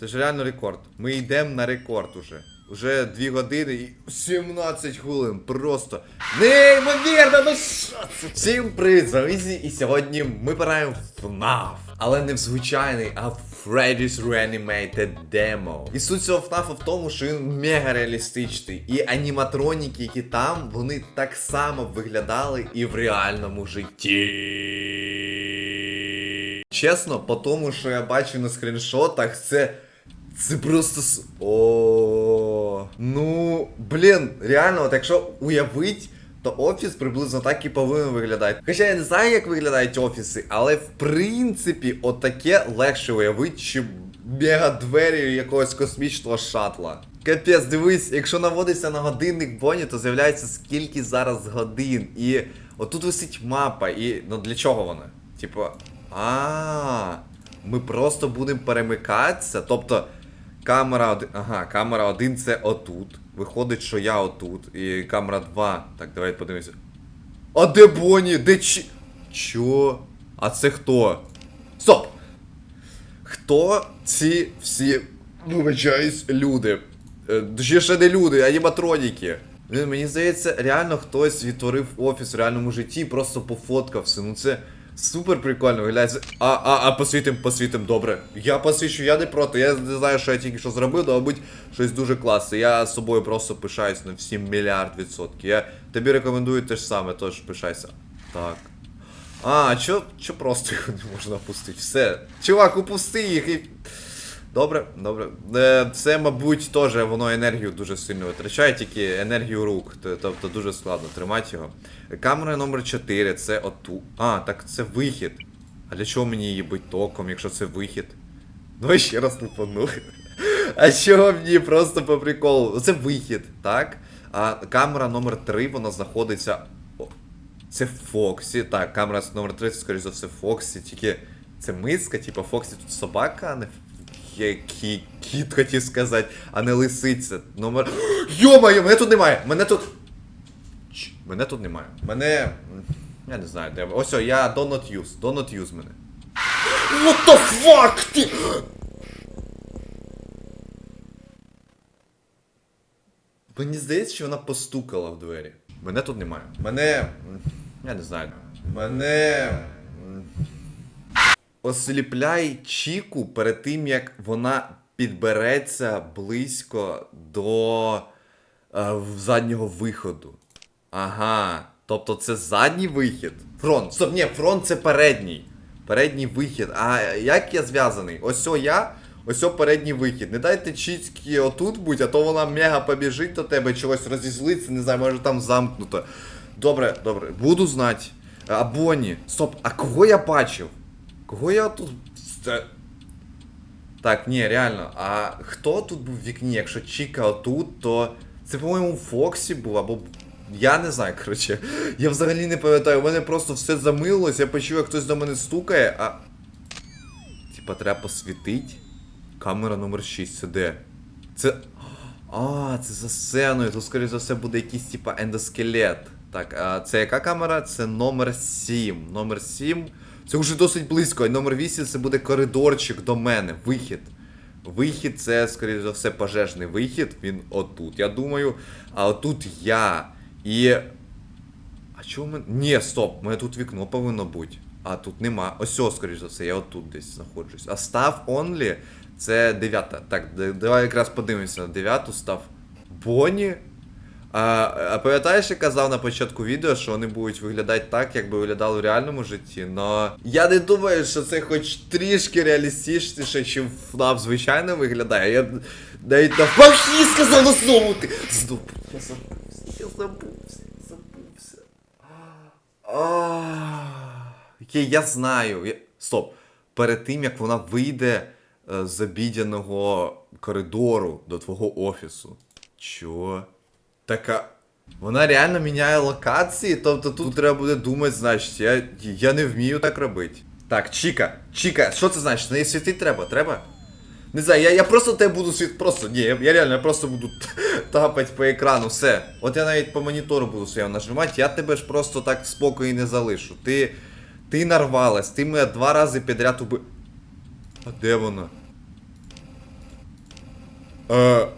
Це ж реально рекорд. Ми йдемо на рекорд уже. Уже 2 години і 17 хвилин. Просто неймовірно, ну що це? Всім привіт, з вами і сьогодні ми граємо FNAF. Але не в звичайний, а в Freddy's Reanimated Demo. І суть цього FNAF в тому, що він мега реалістичний. І аніматроніки, які там, вони так само виглядали і в реальному житті. Чесно, по тому, що я бачу на скріншотах, це. Це просто. с- О. Ну, блін, реально, от якщо уявить, то офіс приблизно так і повинен виглядати. Хоча я не знаю, як виглядають офіси, але в принципі, отаке легше уявити, чим мега двері якогось космічного шатла. Капець, дивись, якщо наводиться на годинник Боні, то з'являється скільки зараз годин. І отут висить мапа, і ну для чого вона? Типу, а, ми просто будемо перемикатися. Тобто, камера один. Ага, камера один це отут. Виходить, що я отут. І камера 2. Так, давай подивимося. А де Бонні? Де чи. Чо? А це хто? Стоп! Хто ці всі, вибачаюсь, люди? Е, Точніше не люди, аніматроніки. Мені здається, реально хтось відтворив офіс в реальному житті і просто пофоткався. Ну це супер прикольно виглядає. А, а, а посвітим, посвітим, добре. Я посвічу, я не проти. Я не знаю, що я тільки що зробив, але мабуть щось дуже класне. Я з собою просто пишаюсь на всі мільярд відсотків. Я тобі рекомендую те ж саме, тож пишайся. Так. А, чо, чо просто його не можна опустити? Все. Чувак, упусти їх і. Добре, добре. Е, Це, мабуть, теж воно енергію дуже сильно витрачає, тільки енергію рук. Тобто дуже складно тримати його. Камера номер 4 це оту. А, так це вихід. А для чого мені її бить током, якщо це вихід? Давай ще раз лупану. А чого мені просто по приколу? Це вихід, так? А камера номер 3, вона знаходиться. Це Фоксі. Так, камера номер 3, це, скоріш за все, Фоксі. Тільки це миска, типу Фоксі тут собака, а не кі- кіт хотів сказати, а не лисиця. Номер. Йо-моє, мене тут немає! Мене тут. Ч, Мене тут немає. Мене. Я не знаю, де. Ось, о, я do not use. Do мене. What the fuck? Ти... Мені здається, що вона постукала в двері. Мене тут немає. Мене. Я не знаю. Мене. Осліпляй Чіку перед тим, як вона підбереться близько до е, заднього виходу. Ага. Тобто це задній вихід. Фронт. Стоп, ні, фронт це передній. Передній вихід. А як я зв'язаний? Ось о я, ось о передній вихід. Не дайте чіцьки отут будь, а то вона мега побіжить до тебе, чогось розізлиться, не знаю, може там замкнуто. Добре, добре, буду знати. А Бонні. Стоп, а кого я бачив? Кого я тут. Так, ні, реально. А хто тут був в вікні? Якщо Чіка отут, то. Це, по-моєму, Фоксі був, або. Я не знаю, коротше. Я взагалі не пам'ятаю, у мене просто все замилилось, я почув, як хтось до мене стукає, а. Типа, треба посвітить. Камера номер 6, це де? Це. А, це за сценою, то, скоріше за все, буде якийсь, типа, ендоскелет. Так, а це яка камера? Це номер 7. Номер 7. Це вже досить близько. І номер 8 це буде коридорчик до мене. Вихід. Вихід це, скоріше за все, пожежний вихід. Він отут, я думаю. А отут я. І. А чого в мене. Ні, стоп, мене тут вікно повинно бути. А тут нема. Ось, о, скоріш за все, я отут десь знаходжусь. А став only це дев'ята. Так, давай якраз подивимося на дев'яту став. Бонні. А, а пам'ятаєш, я казав на початку відео, що вони будуть виглядати так, як би виглядали в реальному житті, но я не думаю, що це хоч трішки реалістичніше, чим FNAF звичайно виглядає. Я навіть навпаки сказав на знову ти. Знову. Я забувся, я забувся, я забувся. Окей, я знаю. Я... Стоп. Перед тим як вона вийде е, з обідяного коридору до твого офісу. Чо? Така. Вона реально міняє локації, тобто тут треба буде думати, значить, я, я не вмію так робити. Так, Чіка, Чіка, що це значить? Не світити треба? Треба? Не знаю, я, я просто тебе буду світ. Просто. Ні, я, реально я просто буду тапати по екрану, все. От я навіть по монітору буду своєму нажимати, я тебе ж просто так в спокої не залишу. Ти. Ти нарвалась, ти мене два рази підряд уби. А де вона? Е,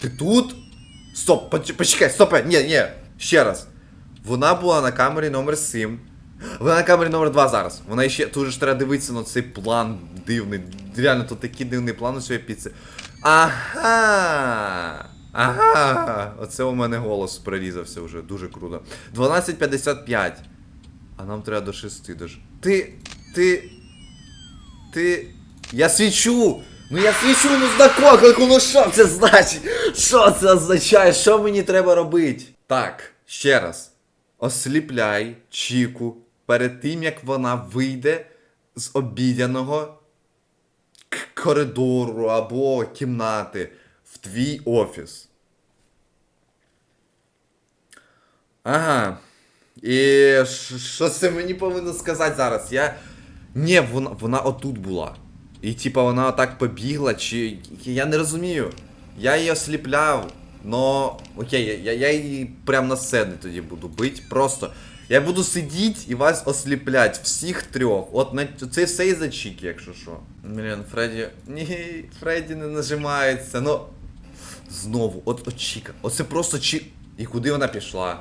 ти тут? Стоп, почекай, стоп, ні, ні, ще раз. Вона була на камері номер 7. Вона на камері номер 2 зараз. Вона ще тут же треба дивитися на цей план дивний. Реально, тут такий дивний план у цієї піци. Ага. Ага. Оце у мене голос прорізався вже, дуже круто. 12.55. А нам треба до 6 даже. Ти. Ти. Ти. Я свічу! Ну я свічу, ну знакок, ну що це значить? Що це означає? Що мені треба робити? Так, ще раз. Осліпляй Чіку перед тим, як вона вийде з обідяного коридору або кімнати в твій офіс. Ага. І що це мені повинно сказати зараз? Я. Ні, вона, вона отут була. І типа вона отак побігла, чи. Я не розумію. Я її осліпляв. Но. Окей, я, я, її прям на сцені тоді буду бити. Просто. Я буду сидіти і вас осліплять, всіх трьох. От на це все із-за Чіки, якщо що. Блін, Фредді. Ні, Фредді не нажимається. Ну. Знову, от, от Чіка. Оце просто Чі. І куди вона пішла?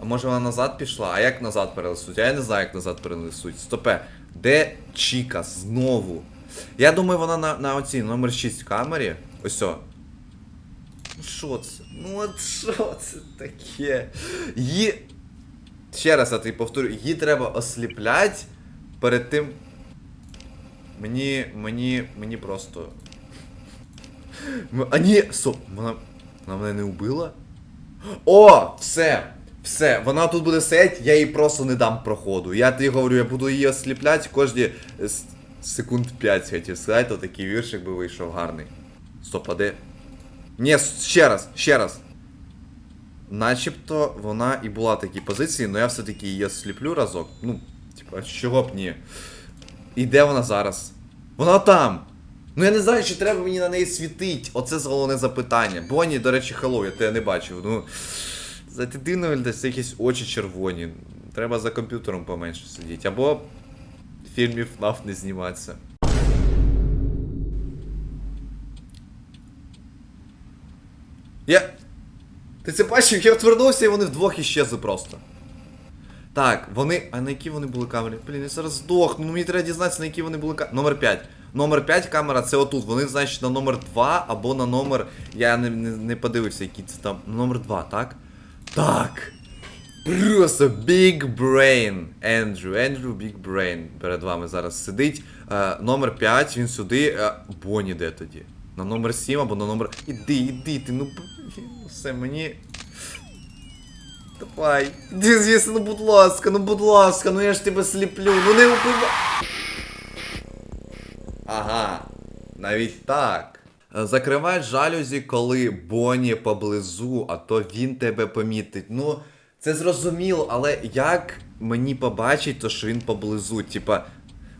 А може вона назад пішла? А як назад перенесуть? А я не знаю, як назад перенесуть. Стопе. Де Чіка? Знову. Я думаю, вона на, на оцій номер 6 камері. Ось що це? Ну от що це таке? Її. Ще раз я тобі повторю, її треба осліплять перед тим. Мені. Мені. Мені просто. А ні, стоп, вона. Вона мене не вбила? О, все. Все, вона тут буде сидіти, я їй просто не дам проходу. Я тобі говорю, я буду її осліпляти кожні секунд 5 хотів сказати, то такий віршик би вийшов гарний. Стоп, а де? Ні, ще раз, ще раз. Начебто вона і була в такій позиції, але я все-таки її осліплю разок. Ну, типа, чого б ні. І де вона зараз? Вона там! Ну я не знаю, чи треба мені на неї світить. Оце головне запитання. Бонні, до речі, хеллоу, я тебе не бачив. Ну. За ти дивно виглядаєш, якісь очі червоні. Треба за комп'ютером поменше сидіти. Або фільмів FNAF не зніматися. Я. Ти це бачив? Я отвернувся і вони вдвох іщезли просто. Так, вони. А на які вони були камери? Блін, я зараз здохну. Ну мені треба дізнатися, на які вони були камери. Номер 5. Номер 5 камера це отут. Вони, значить, на номер 2 або на номер. Я не, не, не подивився, які це там. Номер 2, так? Так. Просто Big Brain. Ендрю. Ендрю Big Brain перед вами зараз сидить. Е, номер 5, він сюди. Е, Бонні де тоді? На номер 7 або на номер. Іди, іди, ти, ну все, мені. Давай. Іди звісно, ну будь ласка, ну будь ласка, ну я ж тебе сліплю, ну не вбивай. Ага, навіть так. Закривай жалюзі, коли Бонні поблизу, а то він тебе помітить. Ну, це зрозуміло, але як мені побачить, то що він поблизу? Типа,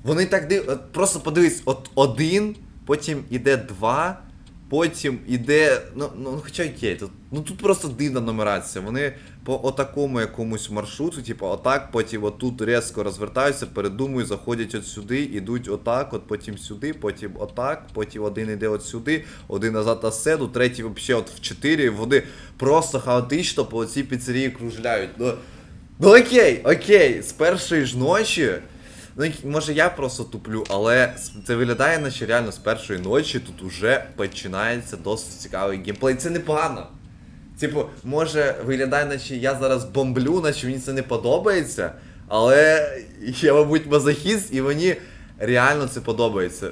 вони так див... Просто подивись, от один, потім іде два, потім іде. Ну, ну хоча окей, тут, ну тут просто дивна нумерація. Вони по отакому якомусь маршруту, типу, отак, потім отут різко розвертаються, передумують, заходять от сюди, ідуть отак, от потім сюди, потім отак, потім один іде от сюди, один назад на сцену, третій взагалі от в чотири, вони просто хаотично по цій піцерії кружляють. Ну, ну окей, окей, з першої ж ночі. Ну, може я просто туплю, але це виглядає, наче реально з першої ночі тут уже починається досить цікавий геймплей. Це непогано. Типу, може виглядає, наче я зараз бомблю, наче мені це не подобається, але я, мабуть, мазохіст, і мені реально це подобається.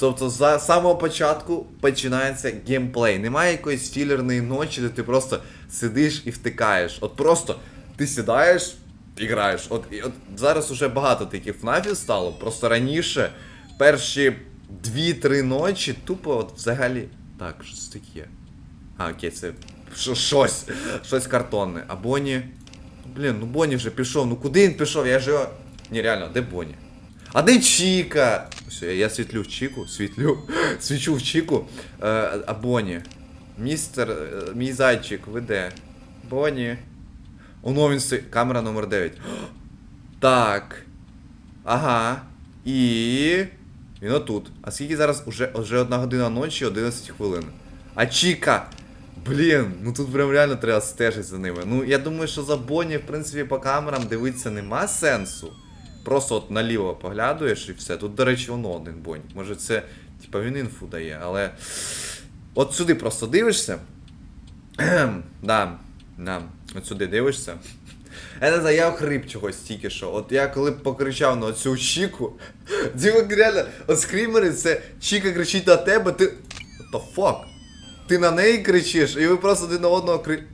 Тобто, з самого початку починається геймплей. Немає якоїсь філерної ночі, де ти просто сидиш і втикаєш. От просто ти сідаєш і граєш. От, і от зараз уже багато таких ФНАФів стало. Просто раніше перші 2-3 ночі тупо от взагалі. Так, що це таке? А, окей, це що- щось, щось картонне. А Бонні. Блін, ну Бонні вже пішов. Ну куди він пішов? Я ж його. Ні, реально, де Бонні? А де Чіка? Все, я, я світлю в Чіку, світлю, свічу в Чіку. Е, а Бонні. Містер, е, мій зайчик, ви де? Бонні. Оно він стоїть. Камера номер 9. Так. Ага. І. Він отут. А скільки зараз уже, уже одна година ночі, 11 хвилин. А Чіка! Блін, ну тут прям реально треба стежити за ними. Ну, я думаю, що за Бонні, в принципі, по камерам дивитися нема сенсу. Просто от наліво поглядуєш і все. Тут, до речі, воно один бонь. Може це, типа, він інфу дає, але. От сюди просто дивишся. Да, да. От сюди дивишся. Я не знаю, я охрип чогось тільки що. От я коли покричав на цю Чіку, Діма реально, от скрімери це Чіка кричить на тебе, ти. What the fuck? Ти на неї кричиш, і ви просто один на одного кри...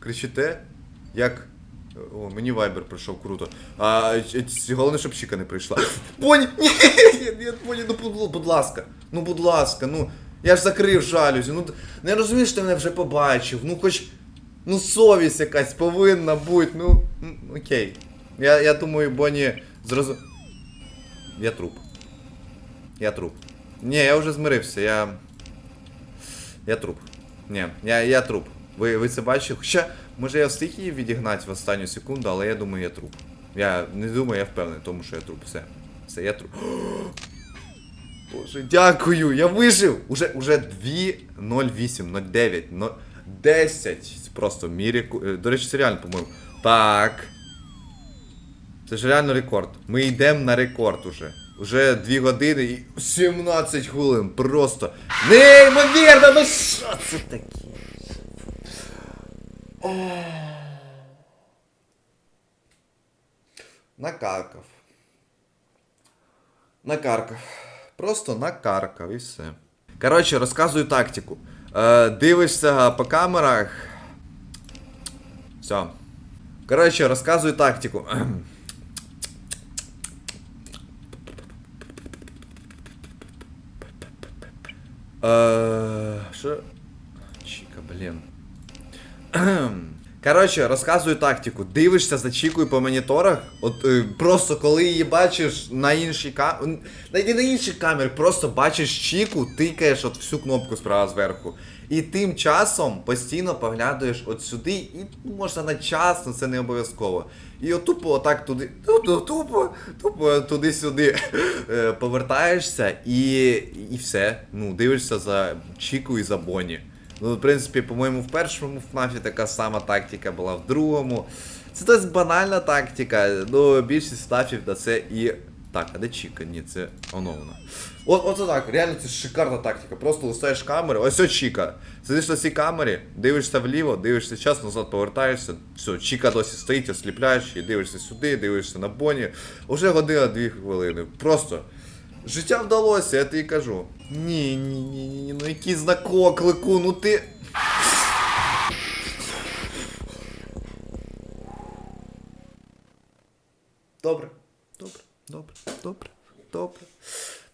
кричите? Як. О, мені вайбер прийшов круто. А ч- головне, щоб Чіка не прийшла. Поні! Ні, ні, ні, поні, ну будь, ласка. Ну будь ласка, ну. Я ж закрив жалюзі. Ну, не розумієш, ти мене вже побачив. Ну хоч. Ну, совість якась повинна бути, ну. Окей. Я, я думаю, Бонні зрозу... Я труп. Я труп. Ні, я вже змирився, я. Я труп. Ні, я, я труп. Ви, ви це бачили? Хоча, може я встиг її відігнати в останню секунду, але я думаю, я труп. Я не думаю, я впевнений, тому що я труп. Все. Все, я труп. Боже, дякую, я вижив! Уже, уже 2.08, 09, но 10. Просто мій е, До речі, це реально, по-моєму. Так. Це ж реально рекорд. Ми йдемо на рекорд уже. Уже 2 години і 17 хвилин. Просто. Неймовірно, ну що це таке? Накаркав. Накаркав. Просто накаркав і все. Коротше, розказую тактику. Е, дивишся по камерах. Все. Коротше, розказую тактику. Е, Що? Чіка, блін. Коротше, розказую тактику. Дивишся за Чікою по моніторах. От е, просто коли її бачиш на іншій камері. На іншій камері, просто бачиш Чіку, тикаєш от всю кнопку справа зверху. І тим часом постійно поглядуєш от сюди, і ну, можна на час, але це не обов'язково. І от тупо отак туди. ну, ту- Тупо, тупо туди-сюди е, повертаєшся і, і все. Ну, дивишся за Чіку і за Бонні. Ну, в принципі, по-моєму, в першому ФНАФі така сама тактика була, в другому. Це досить банальна тактика, ну більшість ФНАФів на це і. Так, а де Чіка? Ні, це оновлено. От, от так, реально це шикарна тактика. Просто листаєш камери, ось ось Чіка. Сидиш на цій камері, дивишся вліво, дивишся час, назад повертаєшся. Все, Чіка досі стоїть, осліпляєш і дивишся сюди, дивишся на Боні. Уже година дві хвилини. Просто. Життя вдалося, я тобі кажу. Ні, ні, ні, ні, ну який знак оклику, ну ти. Добре, добре, добре, добре, добре,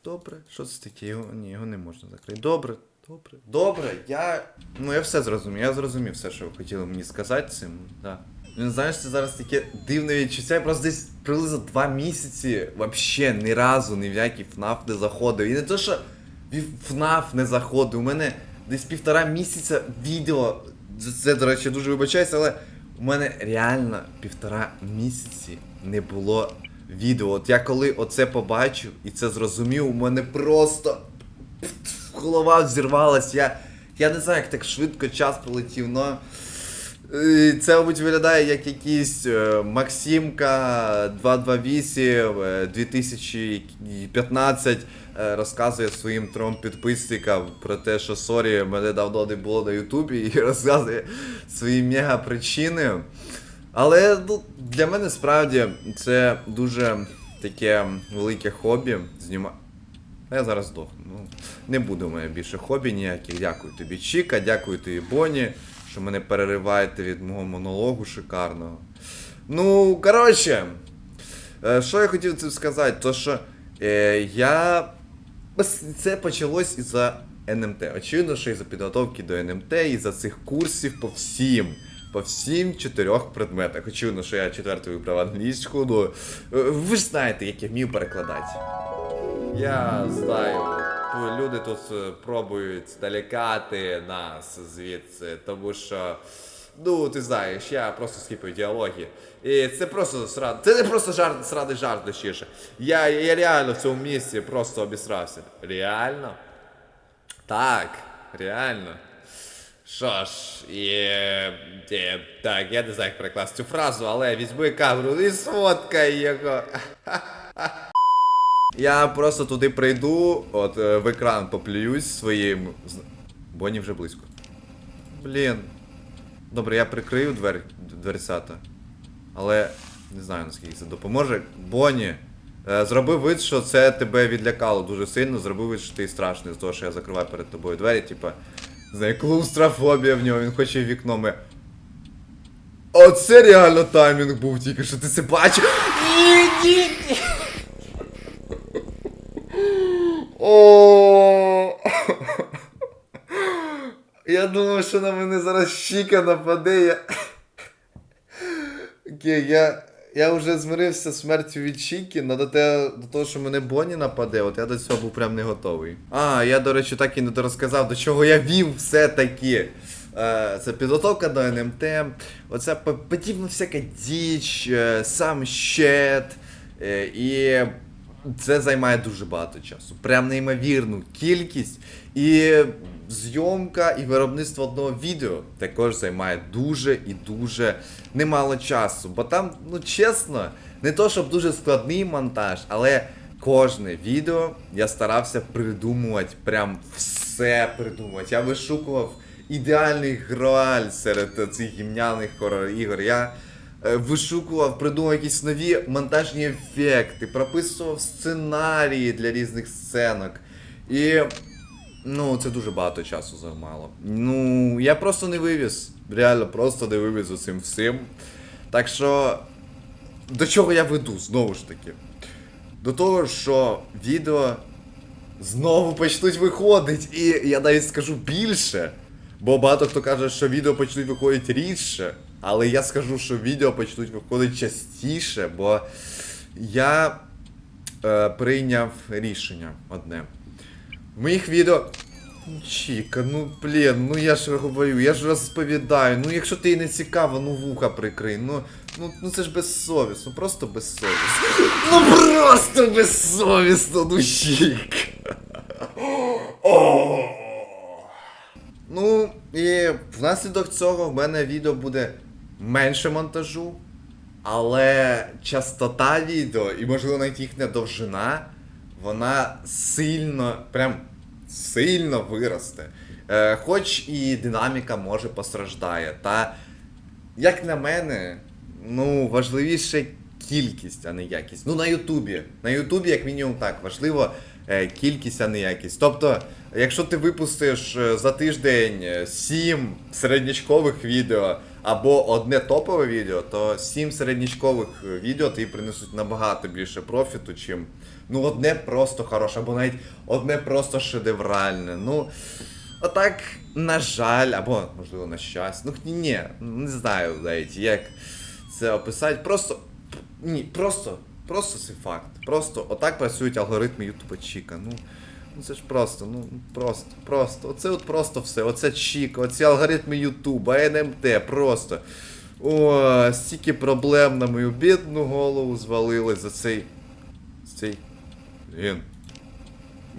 добре. Що це таке? Його, ні, його не можна закрити. Добре, добре, добре, я. Ну я все зрозумів, я зрозумів все, що ви хотіли мені сказати цим, да. Ну, знаєш, це зараз таке дивне відчуття. Я просто десь приблизно два місяці вообще ні разу ні в який ФНАФ не заходив. І не то, що ФНАФ не заходив. У мене десь півтора місяця відео. Це, до речі, дуже вибачаюся, але у мене реально півтора місяці не було відео. От я коли оце побачив і це зрозумів, у мене просто голова взірвалась. Я, я не знаю, як так швидко час пролетів, но. Е, Це, мабуть, виглядає як якийсь е, Максимка 228 е, 2015 е, розказує своїм трьом підписникам про те, що сорі, мене давно не було на Ютубі, і розказує свої мега причини. Але ну, для мене справді це дуже таке велике хобі. Зніма... Я зараз здохну. Ну, не буде мене більше хобі ніяких. Дякую тобі, Чіка, дякую тобі, Боні, що мене перериваєте від мого монологу шикарного. Ну, коротше, е, що я хотів цим сказати, то що е, я. Це почалось із-за НМТ. Очевидно, що із-за підготовки до НМТ, із-за цих курсів по всім. По всім чотирьох предметах. Очевидно, що я четвертий вибрав англійську, ну е, ви ж знаєте, як я вмію перекладати. Я знаю, люди тут е, пробують далекати нас звідси, тому що Ну, ти знаєш, я просто скіпаю діалоги. І це просто срад... Це не просто жарт, сраний жарт, точніше. Я, я реально в цьому місці просто обісрався. Реально? Так, реально. Що ж, є, є, так, я не знаю, як перекласти цю фразу, але візьми камеру і сфоткай його. Я просто туди прийду, от е, в екран поплююсь своїм. Бонні вже близько. Блін. Добре, я прикрию двер... дверцята. Але не знаю наскільки це допоможе. Бонні, е, зроби вид, що це тебе відлякало дуже сильно. Зроби вид, що ти страшний з того, що я закриваю перед тобою двері, типа. Не знаю, клаустрофобія в нього, він хоче вікно ми. Оце реально таймінг був тільки що ти це бачив. Я думав, що на мене зараз щіка нападе. Я... Окей, я. Я вже змирився з смертю від Чіки, але до, те, до того, що мене Бонні нападе, от я до цього був прям не готовий. А, я, до речі, так і не дорозказав, до чого я вів все-таки. Е, це підготовка до НМТ, оця подібна всяка діч, е, сам щет. Е, і це займає дуже багато часу. Прям неймовірну кількість. І зйомка і виробництво одного відео також займає дуже і дуже немало часу. Бо там, ну чесно, не то щоб дуже складний монтаж, але кожне відео я старався придумувати, прям все придумувати. Я вишукував ідеальний грааль серед цих гімняних хорор ігор. Я е, вишукував, придумав якісь нові монтажні ефекти, прописував сценарії для різних сценок. І ну, це дуже багато часу займало. Ну, я просто не вивіз. Реально, просто не вивіз усім всім. Так що, до чого я веду, знову ж таки. До того, що відео знову почнуть виходити. І я навіть скажу більше. Бо багато хто каже, що відео почнуть виходити рідше. Але я скажу, що відео почнуть виходити частіше, бо я е, прийняв рішення одне. В моїх відео. Чіка, ну блін, ну я ж говорю, я ж розповідаю. Ну якщо ти не цікаво, ну вуха прикрий. Ну, ну, ну це ж безсовісно, ну просто безсовісно. Ну просто безсовісно, ну чік. Ну, і внаслідок цього в мене відео буде менше монтажу, але частота відео і, можливо, навіть їхня довжина, вона сильно, прям сильно виросте. Е, хоч і динаміка може постраждає. Та, як на мене, ну, важливіше кількість, а не якість. Ну, на Ютубі. На Ютубі, як мінімум, так, важливо е, кількість, а не якість. Тобто, якщо ти випустиш е, за тиждень 7 середнячкових відео або одне топове відео, то 7 середнячкових е, відео тобі принесуть набагато більше профіту, чим ну одне просто хороше, або навіть одне просто шедевральне. Ну. Отак, на жаль, або, можливо, на щастя. Ну ні, не знаю навіть, як це описати. Просто. Ні, просто. Просто це факт. Просто отак працюють алгоритми Ютуба Чіка. Ну, ну це ж просто, ну просто, просто. Оце от просто все. Оце Чіка, оці алгоритми Ютуба, НМТ, просто. О, стільки проблем на мою бідну голову звалили за цей. цей. Блін.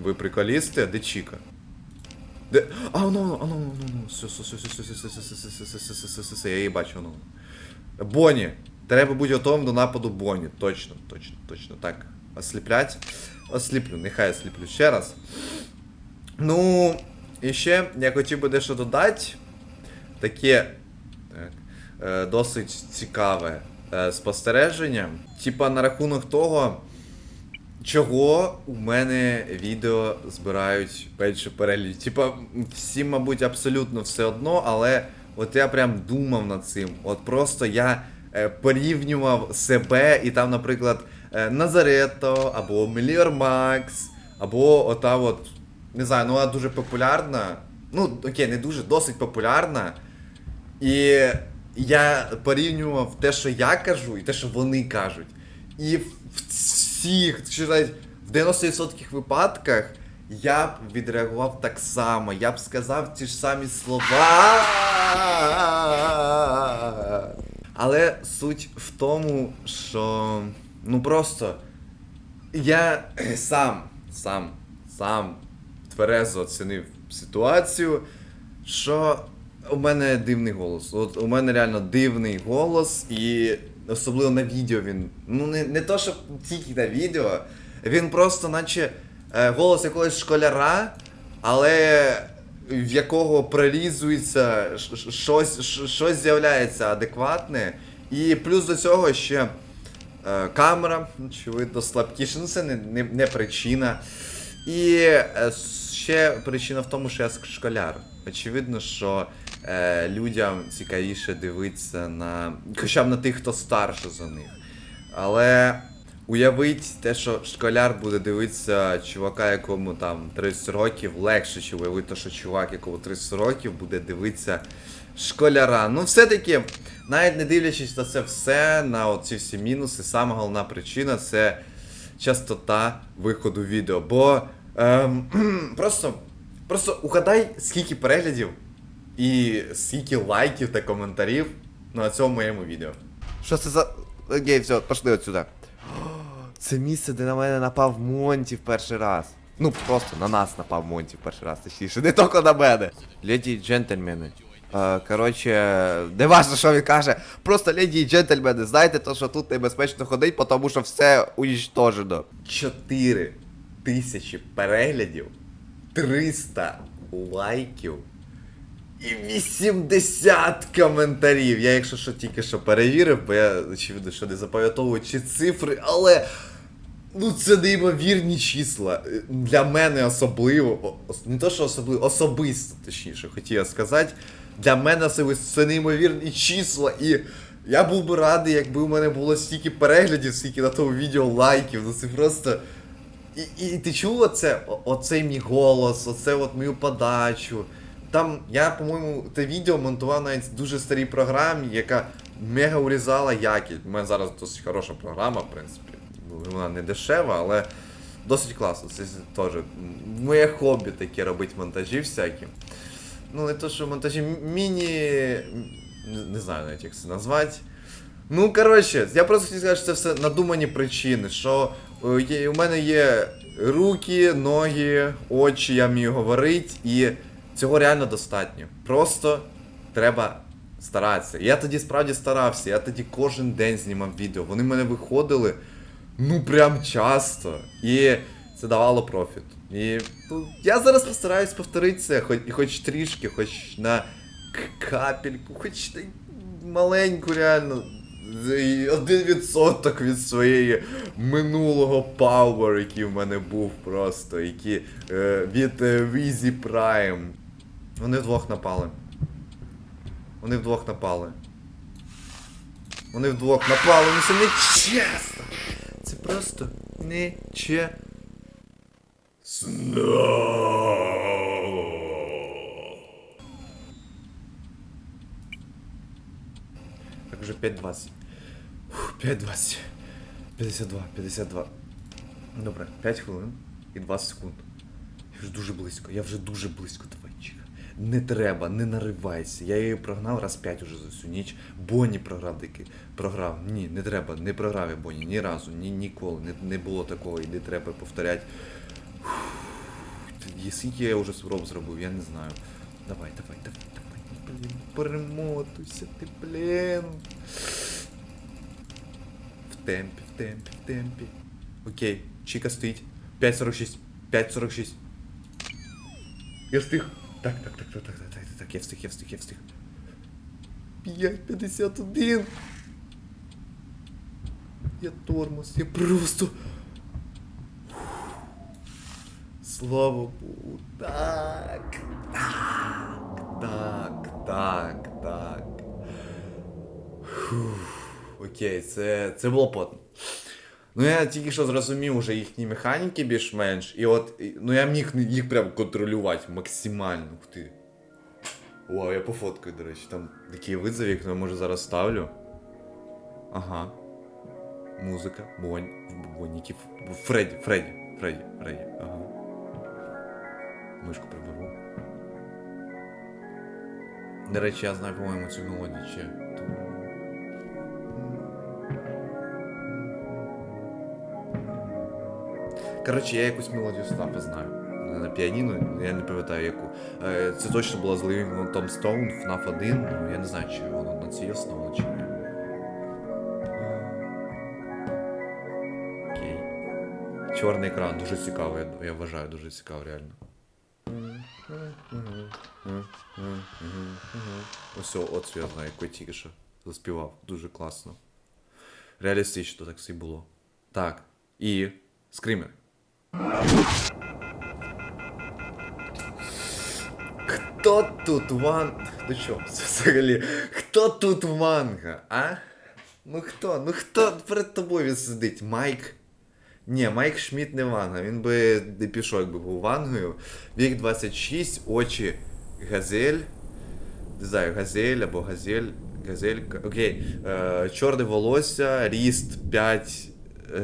Ви приколісти? Де Чіка? Де. А, ну, ну, ну, ну, ну, все, все, все, все, все, все, все, все, все, все, все, все, я її бачу, ну. Бонні. Треба бути готовим до нападу Бонні. Точно, точно, точно. Так. Осліплять. Осліплю, нехай осліплю ще раз. Ну, і ще я хотів би дещо додати. Таке так, е, досить цікаве е, спостереження. Типа на рахунок того, чого у мене відео збирають менше переглядів. Типа, всім, мабуть, абсолютно все одно, але от я прям думав над цим. От просто я е, порівнював себе і там, наприклад, Назарето, або Меліор Макс, або ота от, не знаю, ну вона дуже популярна. Ну, окей, не дуже, досить популярна. І я порівнював те, що я кажу, і те, що вони кажуть. І в всіх, чи навіть в 90% випадках я б відреагував так само. Я б сказав ті ж самі слова. Але суть в тому, що ну просто я сам, сам, сам тверезо оцінив ситуацію, що у мене дивний голос. От у мене реально дивний голос, і особливо на відео він. Ну не, не то, що тільки на відео, він просто, наче е, голос якогось школяра, але в якого прорізується щось, щось з'являється адекватне. І плюс до цього ще камера, очевидно, слабкіша. Ну це не, не, не причина. І е, ще причина в тому, що я школяр. Очевидно, що е, людям цікавіше дивитися на. Хоча б на тих, хто старше за них. Але уявить те, що школяр буде дивитися чувака, якому там 30 років, легше, чи уявити, що чувак, якому 30 років, буде дивитися школяра. Ну, все-таки, навіть не дивлячись на це все, на ці всі мінуси, сама головна причина це частота виходу відео. Бо ем, просто, просто угадай, скільки переглядів і скільки лайків та коментарів на цьому моєму відео. Що це за. Окей, все, пошли отсюда. Це місце, де на мене напав Монті в перший раз. Ну, просто на нас напав Монті в перший раз, точніше, не тільки на мене. Леді і джентльмени. Е, коротше, не важно, що він каже. Просто леді і джентльмени, знаєте, то, що тут небезпечно ходить, тому що все унічтожено. 4 тисячі переглядів, 300 лайків і 80 коментарів. Я, якщо що, тільки що перевірив, бо я очевидно, що не запам'ятовую ці цифри, але. Ну, це неймовірні числа. Е, Для мене особливо. Не то, що особливо, особисто, точніше, хотів я сказати. Для мене особисто це неймовірні числа. І я був би радий, якби у мене було стільки переглядів, скільки на тому відео лайків. Ну це просто. І, і ти чув оце? Оцей мій голос, оце от мою подачу. Там я, по-моєму, те відео монтував навіть в дуже старій програмі, яка мега урізала якість. У мене зараз досить хороша програма, в принципі. Ну, Вона не дешева, але досить класно. Це теж моє хобі таке робити монтажі всякі. Ну, не то, що монтажі міні. Не, знаю навіть, як це назвати. Ну, коротше, я просто хотів сказати, що це все надумані причини, що е, у мене є руки, ноги, очі, я вмію говорити, і цього реально достатньо. Просто треба старатися. Я тоді справді старався, я тоді кожен день знімав відео. Вони в мене виходили ну прям часто. І це давало профіт. І ну, я зараз постараюсь повторити це, хоч, хоч трішки, хоч на капельку, хоч на маленьку реально. Один відсоток від своєї минулого пауер, який в мене був просто, які е, від е, Візі Prime. Вони вдвох напали. Вони вдвох напали. Вони вдвох напали, ну це не чесно. Це просто не Так уже 5.20. 5.20. 52, 52. Добре, 5 хвилин і 20 секунд. Я вже дуже близько, я вже дуже близько, давай, Чіка. Не треба, не наривайся. Я її прогнав раз 5 уже за всю ніч. Бонні програв дикий. Програв. Ні, не треба, не програв я Бонні ні разу, ні, ніколи. Не, не було такого і не треба повторяти. Скільки я вже спроб зробив, я не знаю. Давай, давай, давай, давай. Блін, перемотуйся ти, блін. В темпі, в темпі, в темпі. Окей, Чіка стоїть. 5.46. 5.46. Я встиг. Так, так, так, так, так, так, так, так, я встиг, я встиг, я встиг. 5.51. Я тормоз, я просто. Слава Богу. Так. Так. Так, так, так. Фух. Окей, це, це було потно. Ну я тільки що зрозумів уже їхні механіки більш-менш, і от, ну я міг їх прям контролювати максимально. Ух ти. Вау, я пофоткаю, до речі, там такі визови, як я може зараз ставлю. Ага. Музика, Бонь, Бонніки, Фредді, Фредді, Фредді, Фредді, ага. Мишку приберу. До речі, я знаю, по-моєму, цю мелодію ще. Коротше, я якусь мелодію Снапа знаю. На піаніно, я не пам'ятаю яку. Е, Це точно була з Living Tom Stone, FNAF 1, ну я не знаю, чи воно на цій основі, чи ні. Чорний екран, дуже цікаво, я, вважаю, дуже цікаво, реально. Ось от я знаю, який тільки що заспівав. Дуже класно. Реалістично так все було. Так. І. Скример. Хто тут ван. Ну що, взагалі? Хто тут ванга, а? Ну хто? Ну хто перед тобою сидить? Майк? Ні, Майк Шмідт не Ванга. Він би не пішов, якби був Вангою. Вік 26, очі газель. Не знаю, газель або газель. Газелька. Окей. Е, чорне волосся, ріст 5,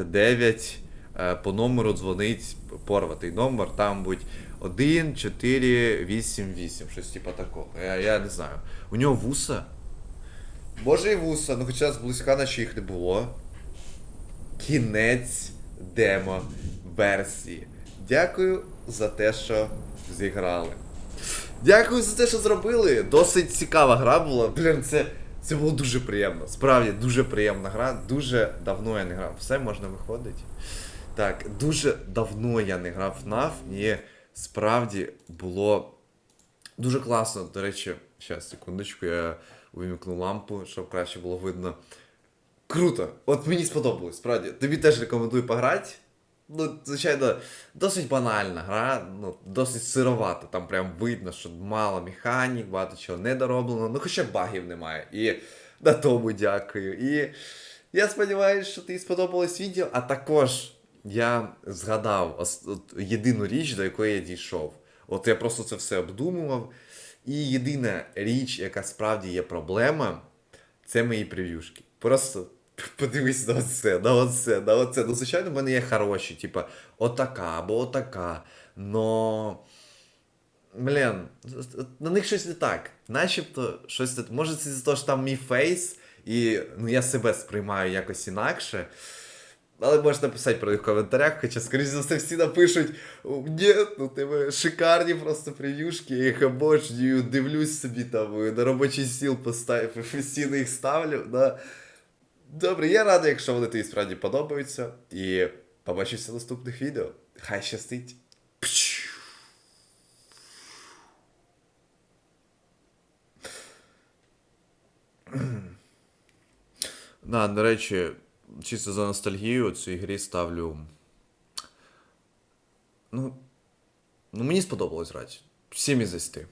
9. Е, по номеру дзвонить порватий номер. Там будь 1, 4, 8, 8. Щось типа такого. Я, я не знаю. У нього вуса. Боже і вуса, ну хоча зблизька наче їх не було кінець демо версії. Дякую за те, що зіграли. Дякую за те, що зробили. Досить цікава гра була. Блін, це, це було дуже приємно. Справді дуже приємна гра. Дуже давно я не грав. Все можна виходить. Так, дуже давно я не грав в FNAF, і справді було Дуже класно, до речі, зараз, секундочку, я увімкну лампу, щоб краще було видно. Круто! От мені сподобалось, справді. Тобі теж рекомендую пограти. Ну, звичайно, досить банальна гра, ну, досить сировата. Там прям видно, що мало механік, багато чого не дороблено, ну хоча багів немає. І на тому дякую. І я сподіваюся, що тобі сподобалось відео, а також я згадав єдину річ, до якої я дійшов. От я просто це все обдумував. І єдина річ, яка справді є проблема, це мої прев'юшки. Просто подивись на оце, на оце, на оце. Ну, звичайно, в мене є хороші, типа, отака або отака. Но. Блін, на них щось не так. Начебто щось не Може, це за те, що там мій фейс, і ну, я себе сприймаю якось інакше. Але можеш написати про них в коментарях, хоча, скоріш за все, всі напишуть: ні, ну тебе шикарні просто прев'юшки, я їх обожнюю, дивлюсь собі там е, на робочий стіл поставив, професійно їх ставлю. Да. Добре, я радий, якщо вони тобі справді подобаються. І побачимося в наступних відео. Хай щастить. Да, до речі, чисто за ностальгію цій грі ставлю. Ну. Ну, мені сподобалось грати. 7 із 10.